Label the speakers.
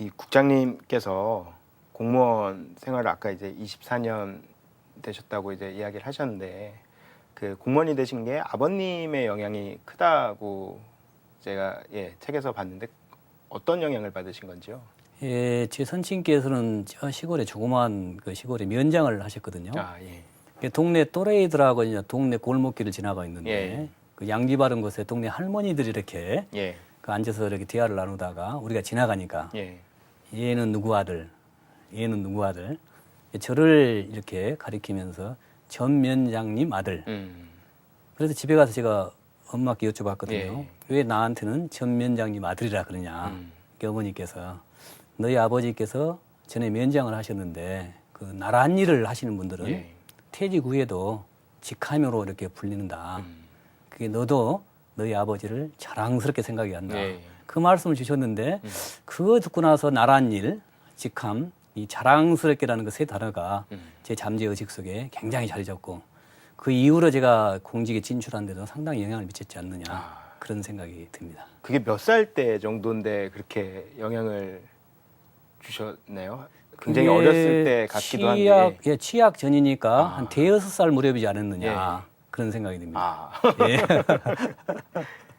Speaker 1: 이 국장님께서 공무원 생활을 아까 이제 24년 되셨다고 이제 이야기를 하셨는데 그 공무원이 되신 게 아버님의 영향이 크다고 제가 예 책에서 봤는데 어떤 영향을 받으신 건지요?
Speaker 2: 예, 제 선친께서는 저 시골에 조그마한 그 시골에 면장을 하셨거든요.
Speaker 1: 아 예.
Speaker 2: 그 동네 또래이들하고 이제 동네 골목길을 지나가 있는데
Speaker 1: 예.
Speaker 2: 그 양지 바른 곳에 동네 할머니들이 이렇게
Speaker 1: 예.
Speaker 2: 그 앉아서 이렇게 대화를 나누다가 우리가 지나가니까
Speaker 1: 예.
Speaker 2: 얘는 누구 아들, 얘는 누구 아들, 저를 이렇게 가리키면서 전 면장님 아들.
Speaker 1: 음.
Speaker 2: 그래서 집에 가서 제가 엄마께 여쭤봤거든요.
Speaker 1: 예.
Speaker 2: 왜 나한테는 전 면장님 아들이라 그러냐.
Speaker 1: 음.
Speaker 2: 그 어머니께서 너희 아버지께서 전에 면장을 하셨는데 그 나란 일을 하시는 분들은
Speaker 1: 예.
Speaker 2: 퇴직 후에도 직함으로 이렇게 불리는다.
Speaker 1: 음.
Speaker 2: 그게 너도 너희 아버지를 자랑스럽게 생각이 한다.
Speaker 1: 예.
Speaker 2: 그 말씀을 주셨는데
Speaker 1: 음.
Speaker 2: 그거 듣고 나서 나란 일, 직함, 이 자랑스럽게라는 그 세 단어가
Speaker 1: 음.
Speaker 2: 제 잠재 의식 속에 굉장히 자리 잡고 그 이후로 제가 공직에 진출한 데도 상당히 영향을 미쳤지 않느냐
Speaker 1: 아.
Speaker 2: 그런 생각이 듭니다.
Speaker 1: 그게 몇 살 때 정도인데 그렇게 영향을 주셨나요? 굉장히 어렸을 때 같기도
Speaker 2: 취약,
Speaker 1: 한데.
Speaker 2: 예, 취약 전이니까
Speaker 1: 아.
Speaker 2: 한 대여섯 살 무렵이지 않았느냐
Speaker 1: 예.
Speaker 2: 그런 생각이 듭니다.
Speaker 1: 아.
Speaker 2: 예.